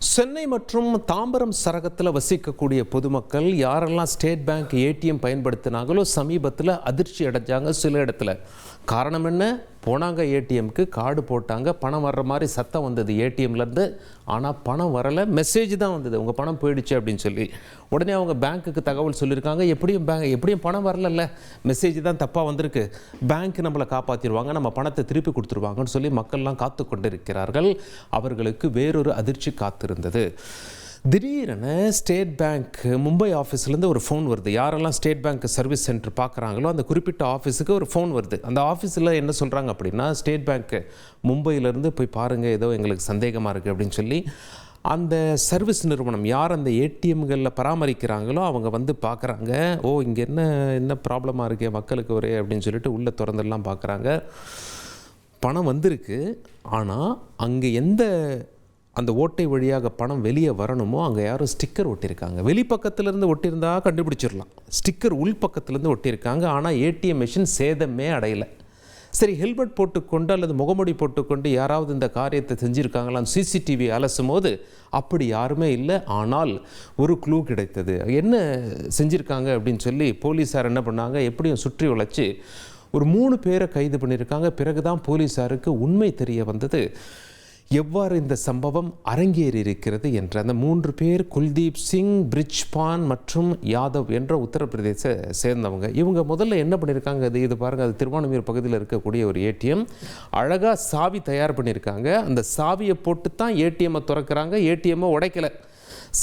சென்னை மற்றும் தாம்பரம் சரகத்தில் வசிக்கக்கூடிய பொதுமக்கள் யாரெல்லாம் ஸ்டேட் பேங்க் ஏடிஎம் பயன்படுத்தினாங்களோ சமீபத்தில் அதிர்ச்சி அடைஞ்சாங்க சில இடத்துல. காரணம் என்ன? போனாங்க ஏடிஎம்க்கு கார்டு போட்டாங்க பணம் வர்ற மாதிரி சத்தம் வந்தது ஏடிஎம்லேருந்து. ஆனால் பணம் வரலை மெசேஜ் தான் வந்தது. உங்கள் பணம் போயிடுச்சு அப்படின்னு சொல்லி. உடனே அவங்க பேங்க்குக்கு தகவல் சொல்லியிருக்காங்க. எப்படியும் பேங்க் எப்படியும் பணம் வரலல்ல. மெசேஜ் தான் தப்பாக வந்திருக்கு. பேங்க் நம்மளை காப்பாற்றிடுவாங்க நம்ம பணத்தை திருப்பி கொடுத்துருவாங்கன்னு சொல்லி மக்கள்லாம் காத்து கொண்டிருக்கிறார்கள் அவர்களுக்கு வேறொரு அதிர்ச்சி காத்திருந்தது. திடீரென ஸ்டேட் பேங்க் மும்பை ஆஃபீஸ்லேருந்து ஒரு ஃபோன் வருது. யாரெல்லாம் ஸ்டேட் பேங்க் சர்வீஸ் சென்டர் பார்க்குறாங்களோ அந்த குறிப்பிட்ட ஆஃபீஸுக்கு ஒரு ஃபோன் வருது. அந்த ஆஃபீஸில் என்ன சொல்கிறாங்க அப்படின்னா ஸ்டேட் பேங்க்கு மும்பையிலேருந்து போய் பாருங்கள் ஏதோ எங்களுக்கு சந்தேகமாக இருக்குது அப்படின்னு சொல்லி அந்த சர்வீஸ் நிறுவனம் யார் அந்த ஏடிஎம்களில் பராமரிக்கிறாங்களோ அவங்க வந்து பார்க்குறாங்க ஓ இங்கே என்ன என்ன ப்ராப்ளமாக இருக்கே மக்களுக்கு ஒரே அப்படின்னு சொல்லிட்டு உள்ளே திறந்தெல்லாம் பார்க்குறாங்க பணம் வந்திருக்கு. ஆனால் அங்கே எந்த அந்த ஓட்டை வழியாக பணம் வெளியே வரணுமோ அங்கே யாரும் ஸ்டிக்கர் ஒட்டியிருக்காங்க வெளிப்பக்கத்துலேருந்து ஒட்டியிருந்தா கண்டுபிடிச்சிடலாம். ஸ்டிக்கர் உள் பக்கத்துலேருந்து ஒட்டியிருக்காங்க. ஆனால் ஏடிஎம் மிஷின் சேதமே அடையலை. சரி ஹெல்மெட் போட்டுக்கொண்டு அல்லது முகமுடி போட்டுக்கொண்டு யாராவது இந்த காரியத்தை செஞ்சுருக்காங்களான்னு சிசிடிவி அலசும் போது அப்படி யாருமே இல்லை. ஆனால் ஒரு க்ளூ கிடைத்தது. என்ன செஞ்சுருக்காங்க அப்படின்னு சொல்லி போலீஸார் என்ன பண்ணாங்க? எப்படியும் சுற்றி உழைச்சி ஒரு மூணு பேரை கைது பண்ணியிருக்காங்க. பிறகு தான் போலீஸாருக்கு உண்மை தெரிய வந்தது. எவ்வாறு இந்த சம்பவம் அரங்கேறி இருக்கிறது என்ற அந்த மூன்று பேர் குல்தீப் சிங் பிரிஜ்பான் மற்றும் யாதவ் என்ற உத்தரப்பிரதேச சேர்ந்தவங்க. இவங்க முதல்ல என்ன பண்ணியிருக்காங்க அது இது பாருங்கள் அது திருவானமீர் பகுதியில் இருக்கக்கூடிய ஒரு ஏடிஎம். அழகாக சாவி தயார் பண்ணியிருக்காங்க அந்த சாவியை போட்டு தான் ஏடிஎம்மை திறக்கிறாங்க. ஏடிஎம்மை உடைக்கலை.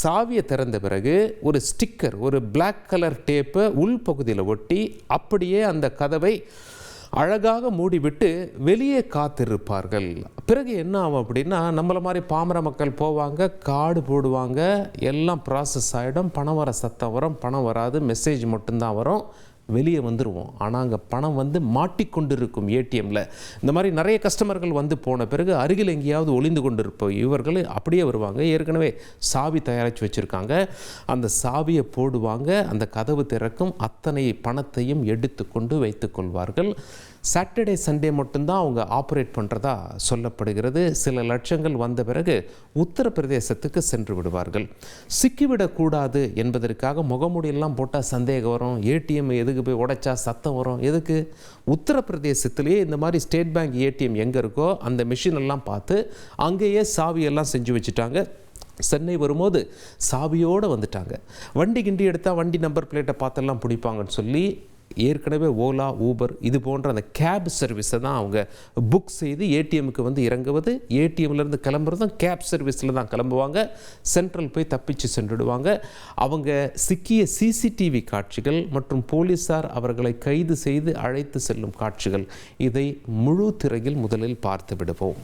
சாவியை திறந்த பிறகு ஒரு ஸ்டிக்கர் ஒரு பிளாக் கலர் டேப்பை உள்பகுதியில் ஒட்டி அப்படியே அந்த கதவை அழகாக மூடிவிட்டு வெளியே காத்திருப்பார்கள். பிறகு என்ன ஆகும் அப்படின்னா நம்மளை மாதிரி பாமர மக்கள் போவாங்க காடு போடுவாங்க எல்லாம் ப்ராசஸ் ஆகிடும் பணம் வர சத்தம் வரும் பணம் வராது மெசேஜ் மட்டும்தான் வரும். வெளியே வந்துடுவோம் ஆனால் அங்கே பணம் வந்து மாட்டிக்கொண்டிருக்கும் ஏடிஎம்மில் இந்த மாதிரி நிறைய கஸ்டமர்கள் வந்து போன பிறகு அருகில் எங்கேயாவது ஒளிந்து கொண்டிருப்போம் இவர்கள் அப்படியே வருவாங்க. ஏற்கனவே சாவி தயாரித்து வச்சுருக்காங்க. அந்த சாவியை போடுவாங்க. அந்த கதவு திறக்கும் அத்தனை பணத்தையும் எடுத்துக்கொண்டு வைத்துக்கொள்வார்கள் சாட்டர்டே சண்டே மட்டும்தான் அவங்க ஆப்ரேட் பண்ணுறதா சொல்லப்படுகிறது. சில லட்சங்கள் வந்த பிறகு உத்தரப்பிரதேசத்துக்கு சென்று விடுவார்கள். சிக்கிவிடக்கூடாது என்பதற்காக முகமூடியெல்லாம் போட்டால் சந்தேகம் வரும். ஏடிஎம் எதுக்கு போய் உடைச்சா சத்தம் வரும். எதுக்கு? உத்தரப்பிரதேசத்திலேயே இந்த மாதிரி ஸ்டேட் பேங்க் ஏடிஎம் எங்கே இருக்கோ அந்த மிஷின் எல்லாம் பார்த்து அங்கேயே சாவியெல்லாம் செஞ்சு வச்சுட்டாங்க. சென்னை வரும்போது சாவியோடு வந்துட்டாங்க. வண்டி கிண்டி எடுத்தால் வண்டி நம்பர் பிளேட்டை பார்த்தெல்லாம் பிடிப்பாங்கன்னு சொல்லி ஏற்கனவே ஓலா ஊபர் இது போன்ற அந்த கேப் சர்வீஸை தான் அவங்க புக் செய்து ஏடிஎம்முக்கு வந்து இறங்குவது. ஏடிஎம்லேருந்து கிளம்புறதும் கேப் சர்வீஸில் தான் கிளம்புவாங்க. சென்ட்ரல் போய் தப்பிச்சு சென்றுடுவாங்க. அவங்க சிக்கிய சிசிடிவி காட்சிகள் மற்றும் போலீஸார் அவர்களை கைது செய்து அழைத்து செல்லும் காட்சிகள் இதை முழு திரையில் முதலில் பார்த்து விடுவோம்.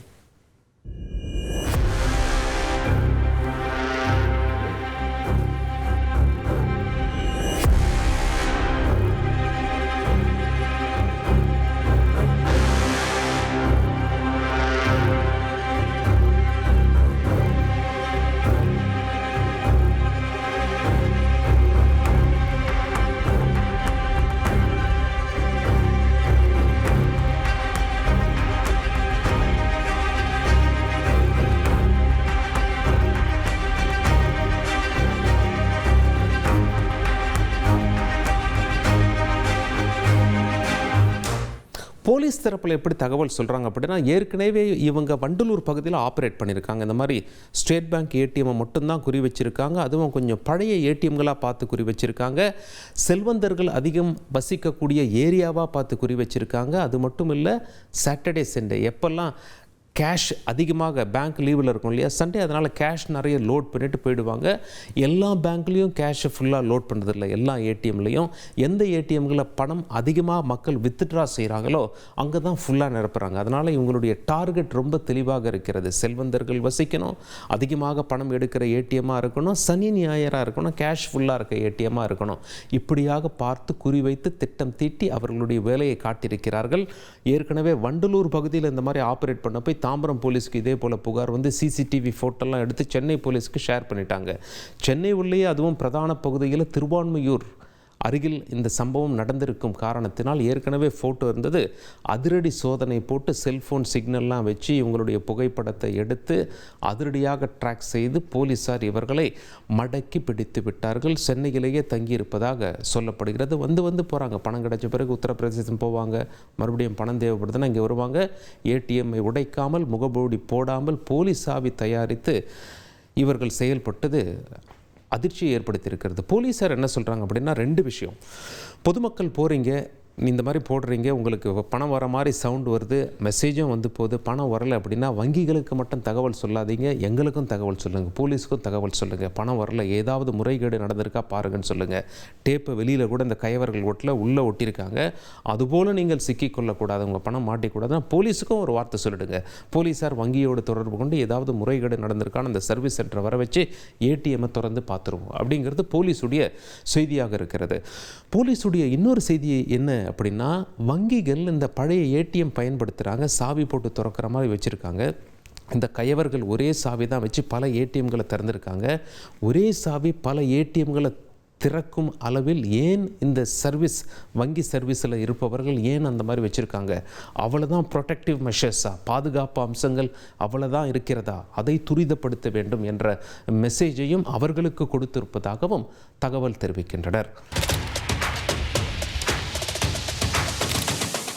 போலீஸ் தரப்பில் எப்படி தகவல் சொல்கிறாங்க அப்படின்னா ஏற்கனவே இவங்க வண்டலூர் பகுதியில் ஆப்ரேட் பண்ணியிருக்காங்க. இந்த மாதிரி ஸ்டேட் பேங்க் ஏடிஎம்மை மட்டும்தான் குறி வச்சுருக்காங்க. அதுவும் கொஞ்சம் பழைய ஏடிஎம்களாக பார்த்து குறி வச்சுருக்காங்க. செல்வந்தர்கள் அதிகம் வசிக்கக்கூடிய ஏரியாவாக பார்த்து குறி வச்சுருக்காங்க. அது மட்டும் இல்லை சாட்டர்டே சண்டே எப்போல்லாம் கேஷ் அதிகமாக பேங்க் லீவில் இருக்கும் இல்லையா? சண்டே அதனால் கேஷ் நிறைய லோட் பண்ணிட்டு போயிடுவாங்க. எல்லா பேங்க்லேயும் கேஷை ஃபுல்லாக லோட் பண்ணுறதில்ல எல்லா ஏடிஎம்லேயும் எந்த ஏடிஎம்களில் பணம் அதிகமாக மக்கள் வித்ட்ரா செய்கிறாங்களோ அங்கே தான் ஃபுல்லாக நிரப்புறாங்க. அதனால் இவங்களுடைய டார்கெட் ரொம்ப தெளிவாக இருக்கிறது. செல்வந்தர்கள் வசிக்கணும். அதிகமாக பணம் எடுக்கிற ஏடிஎம்மாக இருக்கணும். சனி ஞாயிறாக இருக்கணும். கேஷ் ஃபுல்லாக இருக்க ஏடிஎம்மாக இருக்கணும். இப்படியாக பார்த்து குறிவைத்து திட்டம் தீட்டி அவர்களுடைய வேலையை காட்டியிருக்கிறார்கள். ஏற்கனவே வண்டலூர் பகுதியில் இந்த மாதிரி ஆப்ரேட் பண்ண போய் தாம்பரம் போலீஸ்க்கு இதே போல் புகார் வந்து சிசிடிவி ஃபோட்டோலாம் எடுத்து சென்னை போலீஸ்க்கு ஷேர் பண்ணிட்டாங்க. சென்னை உள்ளேயே அதுவும் பிரதான பகுதியில் திருவான்மையூர் அருகில் இந்த சம்பவம் நடந்திருக்கும் காரணத்தினால் ஏற்கனவே ஃபோட்டோ இருந்தது. அதிரடி சோதனை போட்டு செல்ஃபோன் சிக்னல்லாம் வச்சு இவங்களுடைய புகைப்படத்தை எடுத்து அதிரடியாக ட்ராக் செய்து போலீசார் இவர்களை மடக்கி பிடித்து விட்டார்கள். சென்னையிலேயே தங்கியிருப்பதாக சொல்லப்படுகிறது. வந்து வந்து போகிறாங்க பணம் கிடைச்ச பிறகு உத்தரப்பிரதேசம் போவாங்க. மறுபடியும் பணம் தேவைப்படுதுன்னா இங்கே வருவாங்க. ஏடிஎம்மை உடைக்காமல் முகபோடி போடாமல் போலீசாவி தயாரித்து இவர்கள் செயல்பட்டது. அதிர்ச்சியை ஏற்படுத்தியிருக்கிறது. போலீஸார் என்ன சொல்கிறாங்க அப்படின்னா ரெண்டு விஷயம். பொதுமக்கள் போகிறீங்க இந்த மாதிரி போடுறீங்க உங்களுக்கு பணம் வர மாதிரி சவுண்டு வருது மெசேஜும் வந்து போகுது. பணம் வரலை அப்படின்னா வங்கிகளுக்கு மட்டும் தகவல் சொல்லாதீங்க எங்களுக்கும் தகவல் சொல்லுங்கள் போலீஸுக்கும் தகவல் சொல்லுங்கள் பணம் வரல ஏதாவது முறைகேடு நடந்திருக்கா பாருங்கன்னு சொல்லுங்கள் டேப்பை வெளியில் கூட இந்த கைவர்கள் ஓட்டில் உள்ளே ஒட்டியிருக்காங்க. அதுபோல் நீங்கள் சிக்கிக்கொள்ளக்கூடாது உங்கள் பணம் மாட்டிக்கூடாதுன்னா போலீஸுக்கும் ஒரு வார்த்தை சொல்லிடுங்க. போலீஸார் வங்கியோடு தொடர்பு கொண்டு ஏதாவது முறைகேடு நடந்திருக்கான்னு அந்த சர்வீஸ் சென்டரை வர வச்சு ஏடிஎம்மை திறந்து பார்த்துருவோம். அப்படிங்கிறது போலீஸுடைய செய்தியாக இருக்கிறது. போலீஸுடைய இன்னொரு செய்தி என்ன அப்படின்னா வங்கிகள் இந்த பழைய ஏடிஎம் பயன்படுத்துகிறாங்க சாவி போட்டு திறக்கிற மாதிரி வச்சுருக்காங்க. இந்த கயவர்கள் ஒரே சாவி தான் வச்சு பல ஏடிஎம்களை திறந்துருக்காங்க. ஒரே சாவி பல ஏடிஎம்களை திறக்கும் அளவில் ஏன் இந்த சர்வீஸ் வங்கி சர்வீஸில் இருப்பவர்கள் ஏன் அந்த மாதிரி வச்சுருக்காங்க? அவ்வளோதான் ப்ரொடெக்டிவ் மெஷர்ஸா பாதுகாப்பு அம்சங்கள் அவ்வளோதான் இருக்கிறதா? அதை துரிதப்படுத்த வேண்டும் என்ற மெசேஜையும் அவர்களுக்கு கொடுத்திருப்பதாகவும் தகவல் தெரிவிக்கின்றனர்.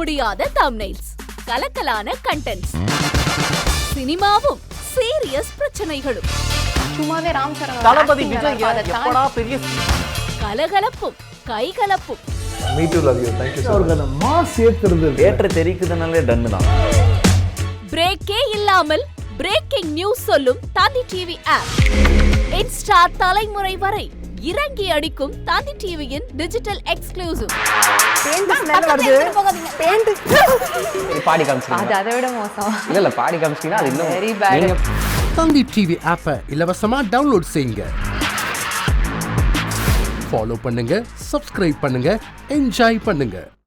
முடியாத தம்னைல்ஸ் கலக்கலான கண்டென்ட்ஸ் சினிமாவும் சீரியஸ் பிரச்சனைகளும். சும்மாவே ராம் சரண் தளபதி விஜய் எப்படா பெரிய கலகலப்பும் கைகலப்பும். ஏற்ற தெரிக்குதுனாலே டன்னு தான். பிரேக்கே இல்லாமல் பிரேக்கிங் நியூஸ் சொல்லும் தந்தி டிவி ஆப் இன்ஸ்டா தலைமுறை வரை இறங்கி அடிக்கும் தந்தி டிவியின் டிஜிட்டல் எக்ஸ்க்ளூசிவ் பாடி காமிச்சிங்க அது அதை விட மோசம். இல்ல இல்ல பாடி காமிச்சிங்கன்னா அது இன்னும் வெரி பேட் தந்தி டிவி ஆப்பை இலவசமா டவுன்லோட் செய்யுங்க. ஃபாலோ பண்ணுங்க சப்ஸ்கிரைப் பண்ணுங்க என்ஜாய் பண்ணுங்க.